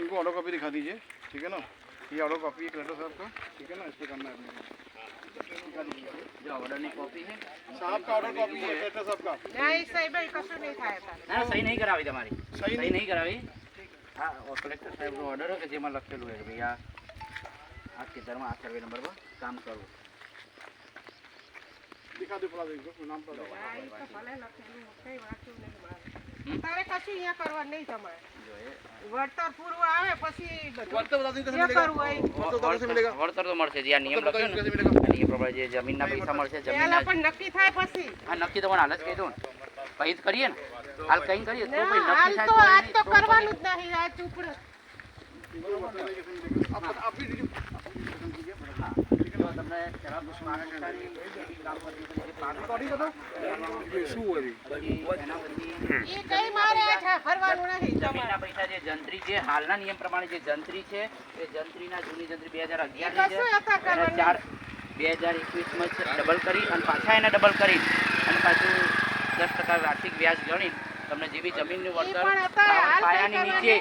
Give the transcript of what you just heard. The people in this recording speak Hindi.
इनको ऑटो कॉपी दिखा दीजिए ठीक है ना ये ऑटो कॉपी एक लेटर साहब का ठीक है ना इस करना है कॉपी है साहब का ऑर्डर कॉपी है साहब का नहीं सही भाई कसर सही नहीं करा हुई हाँ और कलेक्टर साहब ऑर्डर है कि जे मैं लगते हुए भैया आपके धर्म आठ सर्वे नंबर पर काम करो નહીં મારે. તારે કશું અહીંયા કરવાનું નહીં તમારે જો એ વળતર પૂરું આવે પછી બધું वक्त बता दीजिए જે કરવું હોય वक्त बता कैसे मिलेगा વળતર તો મળશે જે આ નિયમ વળતર લખ્યો ને कैसे मिलेगा આ નિયમ પ્રમાણે જે જમીનના પૈસા મળશે પહેલા જમીનના પણ નક્કી થાય પછી હા નક્કી તો પણ હાલ જ કહી દઉં ને પછી જ કરીએ ને હાલ કઈ કરીએ તો ના, ભાઈ હાલ નક્કી તો થાય આજ તો તો કરવાનું જ નહીં આ ચૂપડ आप હાલના નિયમ પ્રમાણે જે જંત્રી છે એ જંત્રીના જૂની જંત્રી બે હજાર અગિયાર ચાર બે હજાર એકવીસમાં ડબલ કરી અને પાછા એને ડબલ કરી અને પાછું દસ ટકા વાર્ષિક વ્યાજ ગણી તમને જેવી જમીનનું વર્તન પાયાની નીચે